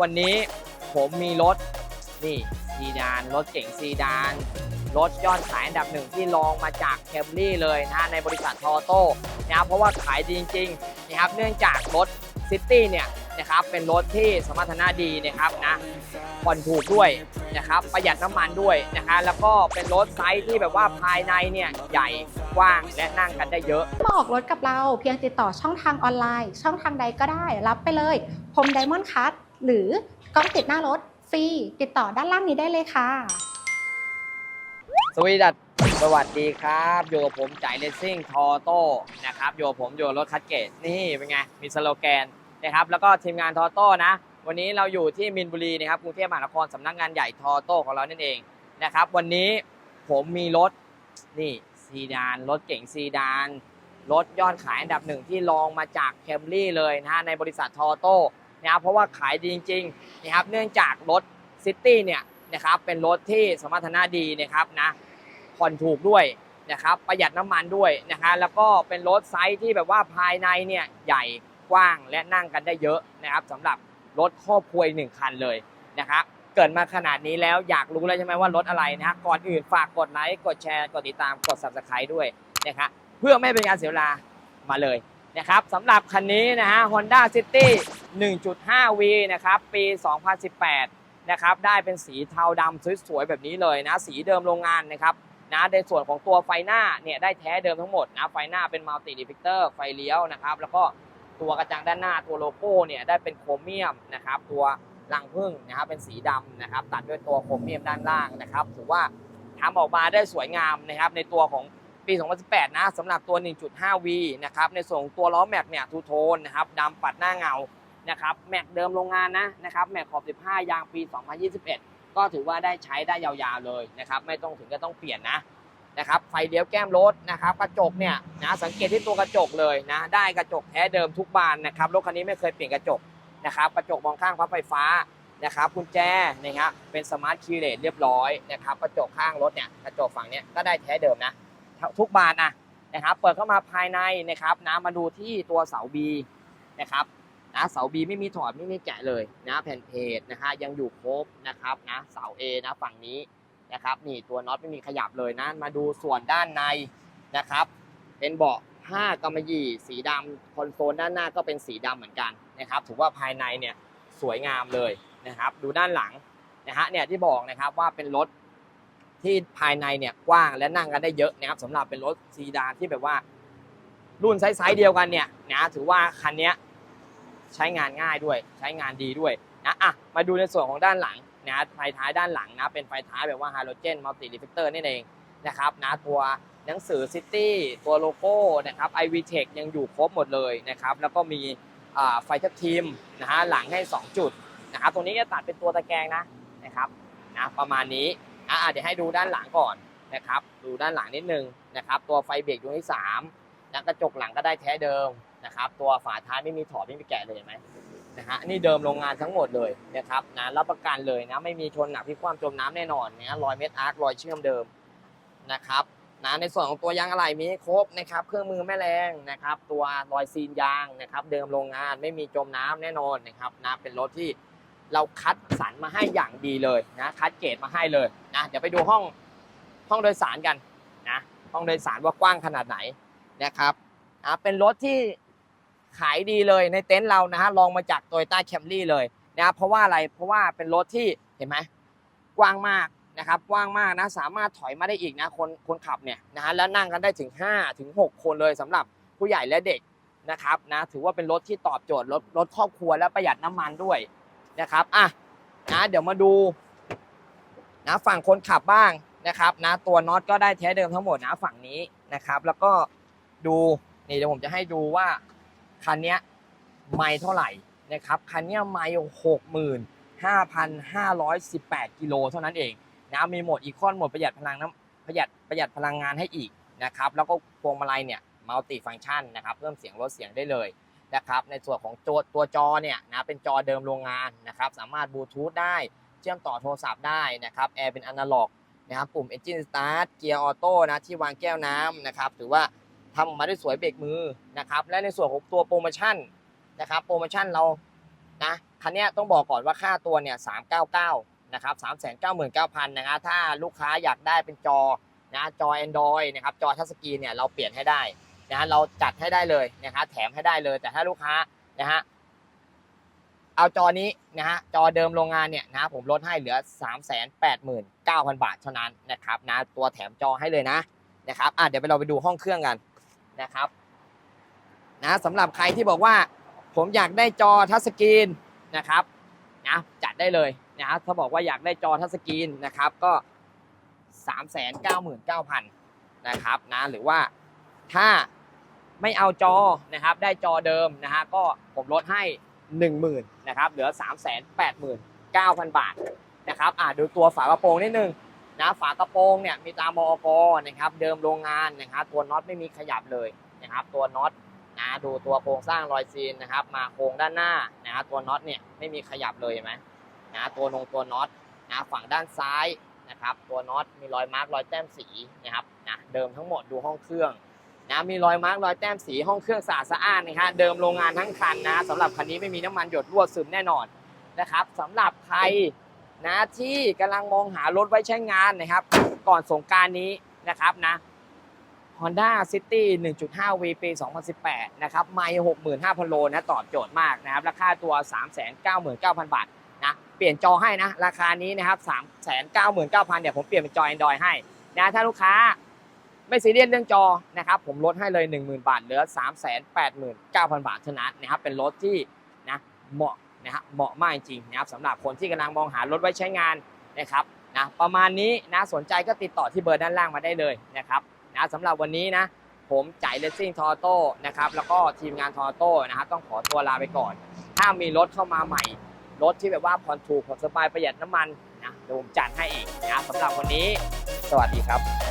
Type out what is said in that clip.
วันนี้ผมมีรถนี่ซีดาน รถเก๋งซีดาน รถยอดขายอันดับหนึ่งที่รองมาจากแคมรี่เลยนะในบริษัททอโต้นะครับเพราะว่าขายดีจริงๆนะครับเนื่องจากรถซิตี้เนี่ยนะครับเป็นรถที่สมรรถนะดีนะครับนะผ่อนถูกด้วยนะครับประหยัดน้ำมันด้วยนะคะแล้วก็เป็นรถไซส์ที่แบบว่าภายในเนี่ยใหญ่กว้างและนั่งกันได้เยอะมาออกรถกับเราเพียงติดต่อช่องทางออนไลน์ ช่องทางใดก็ได้รับไปเลยพรมไดมอนด์คัท หรือกล้องติดหน้ารถฟรีติดต่อด้านล่างนี้ได้เลยค่ะ สวีดัสสวัสดีครับอยู่กับผมจ่ายเลสซิ่งทอโต้นะครับอยู่กับผมอยู่รถคัดเกตนี่เป็นไง มีสโลแกนนะครับแล้วก็ทีมงานทอโต้นะ วันนี้เราอยู่ที่มินบุรีนะครับกรุงเทพมหานครสำนักงานใหญ่ทอโต้ของเรานั่นเองนะครับวันนี้ผมมีรถนี่ซีดานรถเก๋งซีดานรถยอดขายอันดับหนึ่งที่รองมาจากแคมรี่เลยนะฮะในบริษัททอโต้ นะครับเพราะว่าขายดีจริงๆนะครับเนื่องจากรถซิตี้เนี่ยนะครับเป็นรถที่สมรรถนะดีนะครับนะผ่อนถูกด้วยนะครับประหยัดน้ำมันด้วยนะฮะแล้วก็เป็นรถไซส์ที่แบบว่าภายในเนี่ยใหญ่กว้างและนั่งกันได้เยอะนะครับสำหรับรถครอบครัวหนึ่งคันเลยนะครับเกิดมาขนาดนี้แล้วอยากรู้แล้วใช่ไหมว่ารถอะไรนะฮะก่อนอื่นฝากกดไลค์กดแชร์กดติดตามกด subscribe ด้วยนะครับเพื่อไม่เป็นการเสียเวลามาเลย นะครับสำหรับคันนี้นะฮะ Honda City 1.5V นะครับ ปี 2018 นะครับ ได้เป็นสีเทาดำสวยๆ แบบนี้เลยนะ สีเดิมโรงงานนะครับนะในส่วนของตัวไฟหน้าเนี่ยได้แท้เดิมทั้งหมดนะไฟหน้าเป็นมัลติดิฟิกเตอร์ไฟเลี้ยวนะครับ แล้วก็ตัวกระจังด้านหน้าตัวโลโก้เนี่ยได้เป็นโครเมียมนะครับ ตัวรังผึ้งนะครับเป็นสีดำนะครับ ตัดด้วยตัวโครเมียมด้านล่างนะครับถือว่าทำออกมาได้สวยงามนะครับ ในตัวของ ปี 2018 นะสำหรับตัว 1.5V นะครับในส่วนของตัวล้อแม็กเนี่ยทูโทนนะครับดำปัดหน้าเงานะครับแม็กเดิมโรงงานนะนะครับแม็กขอบ 15 ยางปี 2021 ก็ถือว่าได้ใช้ได้ยาวๆเลยนะครับไม่ต้องถึงก็ต้องเปลี่ยนนะนะครับไฟเลี้ยวแก้มรถนะครับกระจกเนี่ยนะสังเกตที่ตัวกระจกเลยนะได้กระจกแท้เดิมทุกบานนะครับรถคันนี้ไม่เคยเปลี่ยนกระจกนะครับกระจกมองข้างพับไฟฟ้านะครับกุญแจนะครับเป็นสมาร์ทคีย์เลสเรียบร้อยนะครับกระจกข้างรถเนี่ยกระจกฝั่งเนี้ยก็ได้แท้เดิมนะ ทุกบานนะนะครับ เปิดเข้ามาภายในนะครับนะมาดูที่ตัวเสาบีนะครับนะเสาบีไม่มีถอดไม่มีแกะเลยนะแผ่นเพจนะฮะยังอยู่ครบนะครับนะเสา A นะฝั่งนี้นะครับนี่ตัวน็อตไม่มีขยับเลยนะมาดูส่วนด้านในนะครับ เป็นเบาะผ้ากำมะหยี่สีดำคอนโซลด้านหน้าก็เป็นสีดำเหมือนกันนะครับถือว่าภายในเนี่ยสวยงามเลยนะครับ ดูด้านหลังนะฮะเนี่ยที่บอกนะครับว่าเป็นรถ ที่ภายในเนี่ยกว้างและนั่งกันได้เยอะนะครับสำหรับเป็นรถซีดานที่แบบว่า รุ่นไซส์เดียวกันเนี่ยนะถือว่าคันนี้ใช้งานง่ายด้วย ใช้งานดีด้วยนะอะมาดูในส่วนของด้านหลังนะไฟท้ายด้านหลังนะเป็นไฟท้ายแบบว่าฮาโลเจนมัลติดิฟิกเตอร์นี่เองนะครับนะตัวหนังสือซิตี้ตัวโลโก้นะครับ iV Tech ยังอยู่ครบหมดเลยนะครับ แล้วก็มีไฟทับทิมนะฮะหลังให้ 2 จุดนะครับตรงนี้จะตัดเป็นตัวตะแกรงนะนะครับนะประมาณนี้ อะเดี๋ยวให้ดูด้านหลังก่อนนะครับ ดูด้านหลังนิดนึงนะครับ ตัวไฟเบรกดวงที่3นะกระจกหลังก็ได้แท้เดิมนะครับ ตัวฝาท้ายไม่มีถอดไม่มีแกะเลยเห็นไหมนะฮะนี่เดิมโรงงานทั้งหมดเลยนะครับนะรับประกันเลยนะไม่มีชนหนักพิความจมน้ำแน่นอนนะรอยเม็ดอาร์ครอยเชื่อมเดิมนะครับนะในส่วนของตัวยางอะไหล่มีครบนะครับเครื่องมือแม่แรงนะครับ ตัวรอยซีนยางนะครับ เดิมโรงงานไม่มีจมน้ำแน่นอนนะครับนะเป็นรถที่ เราคัดสรรมาให้อย่างดีเลยนะคัดเกรดมาให้เลยนะเดี๋ยวไปดูห้องห้องโดยสารกันนะห้องโดยสารว่ากว้างขนาดไหนนะครับอะเป็นรถที่ขายดีเลยในเต็นท์เรานะฮะลองมาจากโตโยต้าแคมรี่เลยนะเพราะว่าอะไรเพราะว่าเป็นรถที่เห็นไหมกว้างมากนะครับกว้างมากนะสามารถถอยมาได้อีกนะคนคนขับเนี่ยนะฮะแล้วนั่งกันได้ถึง5ถึง6คนเลยสำหรับผู้ใหญ่และเด็กนะครับนะถือว่าเป็นรถที่ตอบโจทย์รถรถครอบครัวและประหยัดน้ำมันด้วย นะครับอะนะเดี๋ยวมาดูนะฝั่งคนขับบ้างนะครับนะตัวน็อตก็ได้แท้เดิมทั้งหมดนะฝั่งนี้นะครับ แล้วก็ดูนี่เดี๋ยวผมจะให้ดูว่าคันนี้ไม่เท่าไหร่นะครับคันนี้ไม่หกหมื่นห้าพันห้าร้อยสิบแปดกิโลเท่านั้นเองนะมีโหมดอีคอนโหมดประหยัดพลังน้ำประหยัดประหยัดพลังงานให้อีกนะครับแล้วก็พวงมาลัยเนี่ยมัลติฟังก์ชันนะครับเพิ่มเสียงลดเสียงได้เลย นะครับในส่วนของตัวตัวจอเนี่ยนะเป็นจอเดิมโรงงานนะครับสามารถบลูทูธได้เชื่อมต่อโทรศัพท์ได้นะครับแอร์เป็นอนาล็อกนะครับปุ่ม Engine Start เกียร์ออโต้นะที่วางแก้วน้ำนะครับถือว่าทำออกมาได้สวยเบรกมือนะครับและในส่วนของตัวโปรโมชั่นนะครับโปรโมชั่นเรานะคันนี้ต้องบอกก่อนว่าค่าตัวเนี่ย399นะครับ399,000นะฮะถ้าลูกค้าอยากได้เป็นจอนะจอ Android นะครับจอทัชสกรีนเนี่ยเราเปลี่ยนให้ได้ นะฮะเราจัดให้ได้เลยนะฮะแถมให้ได้เลย แต่ถ้าลูกค้านะฮะเอาจอนี้นะฮะจอเดิมโรงงานเนี่ยนะผมลดให้เหลือ 389,000 บาทเท่านั้นนะครับนะตัวแถมจอให้เลยนะนะครับอะเดี๋ยวไปเราไปดูห้องเครื่องกันนะครับนะสำหรับใครที่บอกว่าผมอยากได้จอทัชสกรีนนะครับนะจัดได้เลยนะครับถ้าบอกว่าอยากได้จอทัชสกรีนนะครับก็ 399,000นะครับนะหรือว่าถ้า ไม่เอาจอนะครับได้จอเดิมนะฮะก็ผมลดให้ 10,000นะครับเหลือ 389,000 บาทนะครับอ่าดูตัวฝากระโปรงนิดนึงนะฝากระโปรงเนี่ยมีตามอกนะครับเดิมโรงงานนะครับตัวน็อตไม่มีขยับเลยนะครับตัวน็อตนะดูตัวโครงสร้างรอยซีนนะครับมาโครงด้านหน้านะตัวน็อตเนี่ยไม่มีขยับเลยเห็นไหมนะตัวนงตัวน็อตนะฝั่งด้านซ้ายนะครับตัวน็อตมีรอยมาร์กรอยแต้มสีนะครับนะเดิมทั้งหมดดูห้องเครื่อง นะมีรอยมาร์กรอยแต้มสีห้องเครื่องสะอาดสะอ้านนะครับเดิมโรงงานทั้งคันนะสำหรับคันนี้ไม่มีน้ำมันหยดรั่วซึมแน่นอนนะครับสำหรับใครนะที่กำลังมองหารถไว้ใช้งานนะครับ ก่อนสงการนี้นะครับนะ Honda City 1.5 V ปี 2018 นะครับ ไม่ 65,000 โลนะ ตอบโจทย์มากนะครับ ราคาตัว 399,000 บาทนะ เปลี่ยนจอให้นะ ราคานี้นะครับ 399,000 เนี่ย ผมเปลี่ยนเป็นจอ Android ให้นะ ถ้าลูกค้า ไม่ซีเรียสเรื่องจอนะครับผมลดให้เลย 10,000 บาทเหลือ 389,000 บาทเท่านั้นนะครับเป็นรถที่นะเหมาะนะฮะเหมาะมากจริงนะครับสำหรับคนที่กำลังมองหารถไว้ใช้งานนะครับนะประมาณนี้นะสนใจก็ติดต่อที่เบอร์ด้านล่างมาได้เลยนะครับนะสำหรับวันนี้นะผมจ่ายเลสซิ่งทอโต้นะครับแล้วก็ทีมงานทอโต้นะครับต้องขอตัวลาไปก่อน ถ้ามีรถเข้ามาใหม่ รถที่แบบว่าผ่อนถูกผ่อนสบายประหยัดน้ำมันนะเดี๋ยวผมจัดให้อีกนะสำหรับวันนี้ สวัสดีครับ